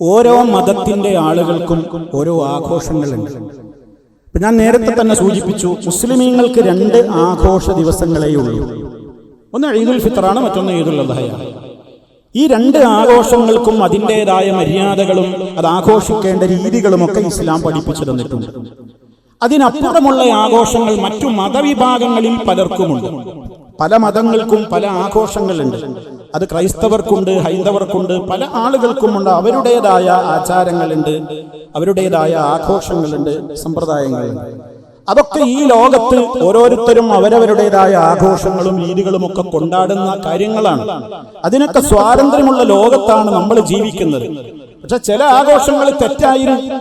ഓരോ മതത്തിന്റെ ആളുകൾക്കും ഓരോ ആഘോഷങ്ങളുണ്ട്. ഇപ്പൊ ഞാൻ നേരത്തെ തന്നെ സൂചിപ്പിച്ചു മുസ്ലിമീങ്ങൾക്ക് രണ്ട് ആഘോഷ ദിവസങ്ങളേ ഉള്ളൂ. ഒന്ന് ഈദുൽ ഫിത്തറാണ് മറ്റൊന്ന് ഈദുൽ അദ്ഹയാണ്. ഈ രണ്ട് ആഘോഷങ്ങൾക്കും അതിന്റെതായ മര്യാദകളും അത് ആഘോഷിക്കേണ്ട രീതികളുമൊക്കെ ഇസ്ലാം പഠിപ്പിച്ചു തന്നിട്ടുണ്ട്. അതിനപ്പുറമുള്ള ആഘോഷങ്ങൾ മറ്റു മതവിഭാഗങ്ങളിൽ പലർക്കുമുണ്ട്. പല മതങ്ങൾക്കും പല ആഘോഷങ്ങളുണ്ട്. അത് ക്രൈസ്തവർക്കുണ്ട് ഹൈന്ദവർക്കുണ്ട് പല ആളുകൾക്കുമുണ്ട് അവരുടേതായ ആചാരങ്ങളുണ്ട് അവരുടേതായ ആഘോഷങ്ങളുണ്ട് സമ്പ്രദായങ്ങളുണ്ട്. അതൊക്കെ ഈ ലോകത്ത് ഓരോരുത്തരും അവരവരുടേതായ ആഘോഷങ്ങളും രീതികളും ഒക്കെ കൊണ്ടാടുന്ന കാര്യങ്ങളാണ്. അതിനൊക്കെ സ്വാതന്ത്ര്യമുള്ള ലോകത്താണ് നമ്മൾ ജീവിക്കുന്നത്. പക്ഷെ ചില ആഘോഷങ്ങൾ തെറ്റായിരുന്നു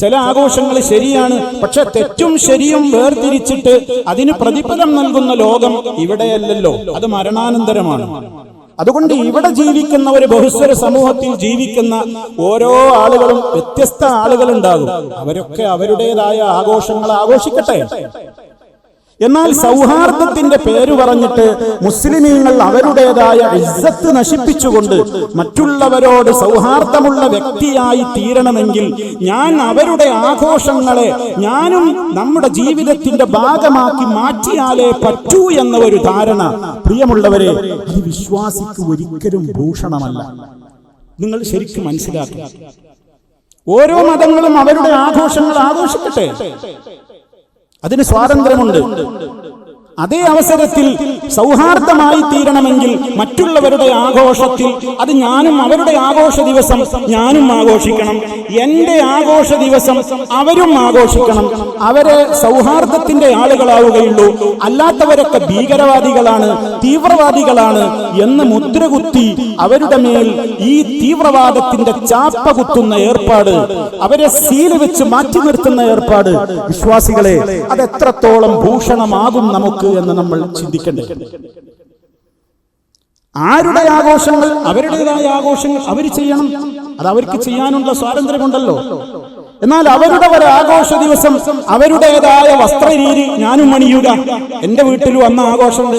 ചില ആഘോഷങ്ങൾ ശരിയാണ്. പക്ഷെ തെറ്റും ശരിയും വേർതിരിച്ചിട്ട് അതിന് പ്രതിഫലം നൽകുന്ന ലോകം ഇവിടെയല്ലല്ലോ. അത് മരണാനന്തരമാണ്. അതുകൊണ്ട് ഇവിടെ ജീവിക്കുന്ന ഒരു ബഹുസ്വര സമൂഹത്തിൽ ജീവിക്കുന്ന ഓരോ ആളുകളും വ്യത്യസ്ത ആളുകളുണ്ടാകും. അവരൊക്കെ അവരുടേതായ ആഘോഷങ്ങൾ ആഘോഷിക്കട്ടെ. എന്നാൽ സൗഹാർദ്ദത്തിന്റെ പേര് പറഞ്ഞിട്ട് മുസ്ലിമീങ്ങൾ അവരുടേതായ ഇസ്സത്ത് നശിപ്പിച്ചുകൊണ്ട് മറ്റുള്ളവരോട് സൗഹാർദ്ദമുള്ള വ്യക്തിയായി തീരണമെങ്കിൽ ഞാൻ അവരുടെ ആഘോഷങ്ങളെ ഞാനും നമ്മുടെ ജീവിതത്തിന്റെ ഭാഗമാക്കി മാറ്റിയാലേ പറ്റൂ എന്ന ഒരു ധാരണ പ്രിയമുള്ളവരെ അത് വിശ്വാസിക്ക് ഒരിക്കലും ഭൂഷണമല്ല. നിങ്ങൾ ശരിക്കും മനസ്സിലാക്കുക ഓരോ മതങ്ങളും അവരുടെ ആഘോഷങ്ങൾ ആഘോഷിക്കട്ടെ. അതിന് സ്വാതന്ത്ര്യമുണ്ട്. അതേ അവസരത്തിൽ സൗഹാർദ്ദമായി തീരണമെങ്കിൽ മറ്റുള്ളവരുടെ ആഘോഷത്തിൽ അത് ഞാനും അവരുടെ ആഘോഷ ദിവസം ഞാനും ആഘോഷിക്കണം. എന്റെ ആഘോഷ ദിവസം അവരും ആഘോഷിക്കണം. അവരെ സൗഹാർദ്ദത്തിന്റെ ആളുകളാവുകയുള്ളൂ. അല്ലാത്തവരൊക്കെ ഭീകരവാദികളാണ് തീവ്രവാദികളാണ് എന്ന് മുദ്രകുത്തി അവരുടെ മേൽ ഈ തീവ്രവാദത്തിന്റെ ചാപ്പ കുത്തുന്ന ഏർപ്പാട് അവരെ സീൽ വെച്ച് മാറ്റി നിർത്തുന്ന ഏർപ്പാട്. വിശ്വാസികളെ അത് എത്രത്തോളം ഭൂഷണമാകും നമുക്ക് എന്ന് നമ്മൾ ചിന്തിക്കേണ്ടത് ആരുടെ ആഘോഷങ്ങൾ അവരുടേതായ ആഘോഷങ്ങൾ അവർ ചെയ്യണം. അത് അവർക്ക് ചെയ്യാനുള്ള സ്വാതന്ത്ര്യമുണ്ടല്ലോ എന്നാൽ അവരുടെ ഒരു ആഘോഷ ദിവസം അവരുടേതായ വസ്ത്രരീതി ഞാനും അണിയുക. എന്റെ വീട്ടിലും അന്ന് ആഘോഷമുണ്ട്.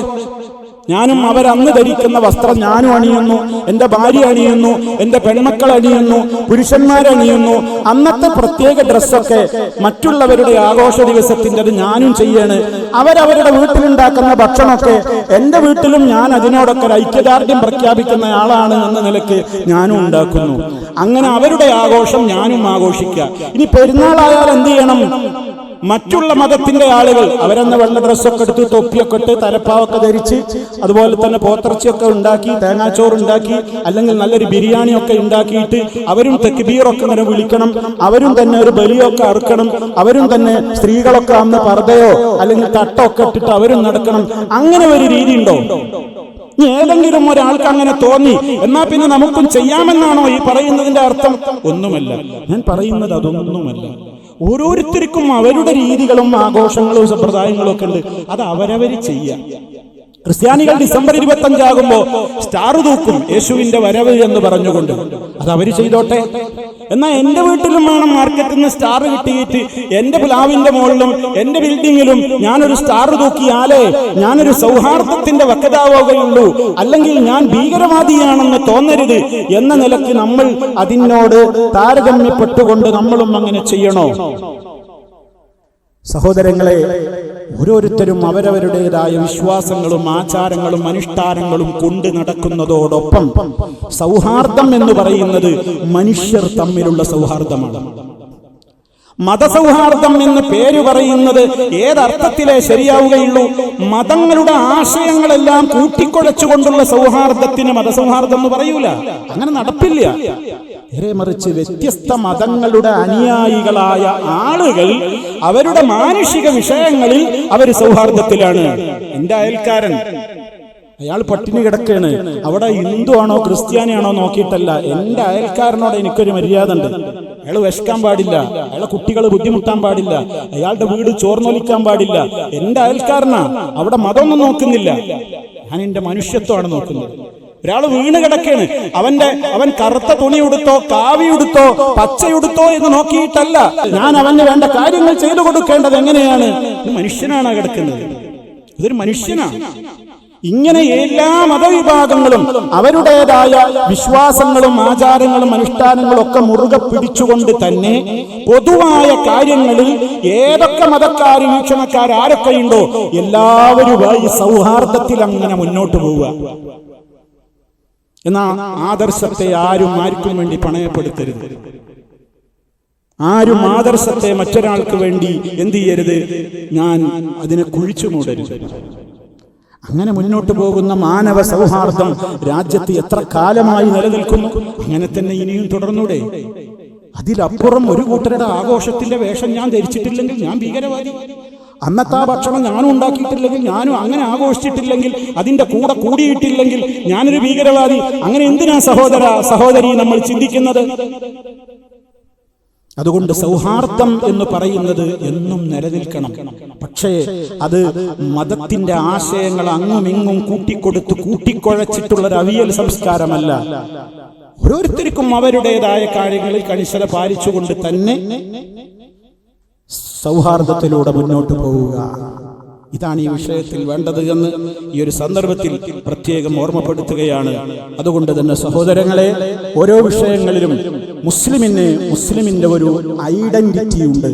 ഞാനും അവരന്ന് ധരിക്കുന്ന വസ്ത്രം ഞാനും അണിയുന്നു എന്റെ ഭാര്യ അണിയുന്നു എന്റെ പെൺമക്കൾ അണിയുന്നു പുരുഷന്മാരണിയുന്നു അന്നത്തെ പ്രത്യേക ഡ്രസ്സൊക്കെ മറ്റുള്ളവരുടെ ആഘോഷ ദിവസത്തിന്റെ ഞാനും ചെയ്യാണ്. അവരവരുടെ വീട്ടിലുണ്ടാക്കുന്ന ഭക്ഷണമൊക്കെ എന്റെ വീട്ടിലും ഞാൻ അതിനോടൊക്കെ ഒരു ഐക്യദാർഢ്യം പ്രഖ്യാപിക്കുന്ന ആളാണ് എന്ന നിലയ്ക്ക് ഞാനും ഉണ്ടാക്കുന്നു. അങ്ങനെ അവരുടെ ആഘോഷം ഞാനും ആഘോഷിക്കുക. ഇനി പെരുന്നാളായാൽ എന്ത് ചെയ്യണം? മറ്റുള്ള മതത്തിന്റെ ആളുകൾ അവരെന്ന വെള്ള ഡ്രസ്സൊക്കെ എടുത്ത് തൊപ്പിയൊക്കെ ഇട്ട് തലപ്പാവൊക്കെ ധരിച്ച് അതുപോലെ തന്നെ പോത്തിറച്ചിയൊക്കെ ഉണ്ടാക്കി തേങ്ങാച്ചോറ് ഉണ്ടാക്കി അല്ലെങ്കിൽ നല്ലൊരു ബിരിയാണി ഒക്കെ ഉണ്ടാക്കിയിട്ട് അവരും തെക്കുബീറൊക്കെ ഇങ്ങനെ വിളിക്കണം. അവരും തന്നെ ഒരു ബലിയൊക്കെ അറുക്കണം. അവരും തന്നെ സ്ത്രീകളൊക്കെ അന്ന് പർദ്ദയോ അല്ലെങ്കിൽ തട്ടൊക്കെ ഇട്ടിട്ട് അവരും നടക്കണം. അങ്ങനെ ഒരു രീതി ഉണ്ടോ? ഏതെങ്കിലും ഒരാൾക്ക് അങ്ങനെ തോന്നി എന്നാ പിന്നെ നമുക്കും ചെയ്യാമെന്നാണോ ഈ പറയുന്നതിന്റെ അർത്ഥം? ഒന്നുമല്ല. ഞാൻ പറയുന്നത് അതൊന്നുമല്ല. ഓരോരുത്തർക്കും അവരുടെ രീതികളും ആഘോഷങ്ങളും സമ്പ്രദായങ്ങളും ഒക്കെ ഉണ്ട്. അത് അവരവർ ചെയ്യാം. ക്രിസ്ത്യാനികൾ ഡിസംബർ ഇരുപത്തി അഞ്ചാകുമ്പോ സ്റ്റാർ തൂക്കും യേശുവിന്റെ വരവ് എന്ന് പറഞ്ഞുകൊണ്ട്. അത് അവർ ചെയ്തോട്ടെ? എന്നാ എന്റെ വീട്ടിലും വേണം മാർക്കറ്റിൽ നിന്ന് സ്റ്റാർ കിട്ടിയിട്ട് എന്റെ പ്ലാവിന്റെ മുകളിലും എന്റെ ബിൽഡിങ്ങിലും ഞാനൊരു സ്റ്റാർ തൂക്കിയാലേ ഞാനൊരു സൗഹാർദ്ദത്തിന്റെ വക്കതാവുകയുള്ളൂ അല്ലെങ്കിൽ ഞാൻ ഭീകരവാദിയാണെന്ന് തോന്നരുത് എന്ന നിലയ്ക്ക് നമ്മൾ അതിനോട് താരതമ്യപ്പെട്ടുകൊണ്ട് നമ്മളും അങ്ങനെ ചെയ്യണോ? സഹോദരങ്ങളെ ഓരോരുത്തരും അവരവരുടേതായ വിശ്വാസങ്ങളും ആചാരങ്ങളും അനുഷ്ഠാനങ്ങളും കൊണ്ട് നടക്കുന്നതോടൊപ്പം സൗഹാർദ്ദം എന്ന് പറയുന്നത് മനുഷ്യർ തമ്മിലുള്ള സൗഹാർദ്ദമാണ്. മതസൗഹാർദ്ദം എന്ന് പേര് പറയുന്നത് ഏതർത്ഥത്തിലേ ശരിയാവുകയുള്ളൂ? മതങ്ങളുടെ ആശയങ്ങളെല്ലാം കൂട്ടിക്കൊഴച്ചുകൊണ്ടുള്ള സൗഹാർദ്ദത്തിന് മതസൗഹാർദ്ദം എന്ന് പറയൂല. അങ്ങനെ നടപ്പില്ല. നേരെ മറിച്ച് വ്യത്യസ്ത മതങ്ങളുടെ അനുയായികളായ ആളുകൾ അവരുടെ മാനുഷിക വിഷയങ്ങളിൽ അവർ സൗഹാർദ്ദത്തിലാണ്. എന്റെ അയൽക്കാരൻ അയാൾ പട്ടിണി കിടക്കാണ്. അവിടെ ഹിന്ദു ആണോ ക്രിസ്ത്യാനിയാണോ നോക്കിയിട്ടല്ല. എന്റെ അയൽക്കാരനോട് എനിക്കൊരു മര്യാദ ഉണ്ട് അയാൾ വിശക്കാൻ പാടില്ല. അയാളെ കുട്ടികൾ ബുദ്ധിമുട്ടാൻ പാടില്ല. അയാളുടെ വീട് ചോർന്നൊലിക്കാൻ പാടില്ല. എന്റെ അയൽക്കാരനാ. അവിടെ മതമൊന്നും നോക്കുന്നില്ല. ഞാൻ എന്റെ മനുഷ്യത്വമാണ് നോക്കുന്നത്. ഒരാൾ വീണ് കിടക്കാണ് അവന്റെ അവൻ കറുത്ത തുണി ഉടുത്തോ കാവി ഉടുത്തോ പച്ചയുടുത്തോ എന്ന് നോക്കിയിട്ടല്ല. ഞാൻ അവന് വേണ്ട കാര്യങ്ങൾ ചെയ്തു കൊടുക്കേണ്ടത് എങ്ങനെയാണ്? മനുഷ്യനാണ് കിടക്കുന്നത്. ഇതൊരു മനുഷ്യനാണ്. ഇങ്ങനെ എല്ലാ മതവിഭാഗങ്ങളും അവരുടേതായ വിശ്വാസങ്ങളും ആചാരങ്ങളും അനുഷ്ഠാനങ്ങളും ഒക്കെ മുറുകെ പിടിച്ചുകൊണ്ട് തന്നെ പൊതുവായ കാര്യങ്ങളിൽ ഏതൊക്കെ മതക്കാർ വീക്ഷണക്കാർ ആരൊക്കെയുണ്ടോ എല്ലാവരുമായി സൗഹാർദ്ദത്തിൽ അങ്ങനെ മുന്നോട്ട് പോവുക. എന്നാ ആദർശത്തെ ആരും ആർക്കും വേണ്ടി പണയപ്പെടുത്തരുത്. ആരും ആദർശത്തെ മറ്റൊരാൾക്ക് വേണ്ടി എന്ത് ചെയ്യരുത്? ഞാൻ അതിനെ കുഴിച്ചു മൂടരുത്. അങ്ങനെ മുന്നോട്ട് പോകുന്ന മാനവ സൗഹാർദ്ദം രാജ്യത്ത് എത്ര കാലമായി നിലനിൽക്കുന്നു? അങ്ങനെ തന്നെ ഇനിയും തുടർന്നൂടെ. അതിലപ്പുറം ഒരു കൂട്ടരുടെ ആഘോഷത്തിന്റെ വേഷം ഞാൻ ധരിച്ചിട്ടില്ലെങ്കിൽ ഞാൻ ഭീകരവാദി. അന്നത്തെ ആ ഭക്ഷണം ഞാനും ഉണ്ടാക്കിയിട്ടില്ലെങ്കിൽ ഞാനും അങ്ങനെ ആഘോഷിച്ചിട്ടില്ലെങ്കിൽ അതിന്റെ കൂടെ കൂടിയിട്ടില്ലെങ്കിൽ ഞാനൊരു ഭീകരവാദി. അങ്ങനെ എന്തിനാ സഹോദര സഹോദരി നമ്മൾ ചിന്തിക്കുന്നത്? അതുകൊണ്ട് സൗഹാർദ്ദം എന്ന് പറയുന്നത് എന്നും നിലനിൽക്കണം. പക്ഷേ അത് മതത്തിന്റെ ആശയങ്ങൾ അങ്ങും ഇങ്ങും കൂട്ടിക്കൊടുത്ത് കൂട്ടിക്കുഴച്ചിട്ടുള്ള ഒരു അവിയൽ സംസ്കാരമല്ല. ഓരോരുത്തർക്കും അവരുടേതായ കാര്യങ്ങളിൽ കണിശത പാലിച്ചുകൊണ്ട് തന്നെ സൗഹാർദ്ദത്തിലൂടെ മുന്നോട്ട് പോവുക. ഇതാണ് ഈ വിഷയത്തിൽ വേണ്ടത് എന്ന് ഈ ഒരു സന്ദർഭത്തിൽ പ്രത്യേകം ഓർമ്മപ്പെടുത്തുകയാണ്. അതുകൊണ്ട് തന്നെ സഹോദരങ്ങളെ ഓരോ വിഷയങ്ങളിലും മുസ്ലിമിന് മുസ്ലിമിന്റെ ഒരു ഐഡന്റിറ്റി ഉണ്ട്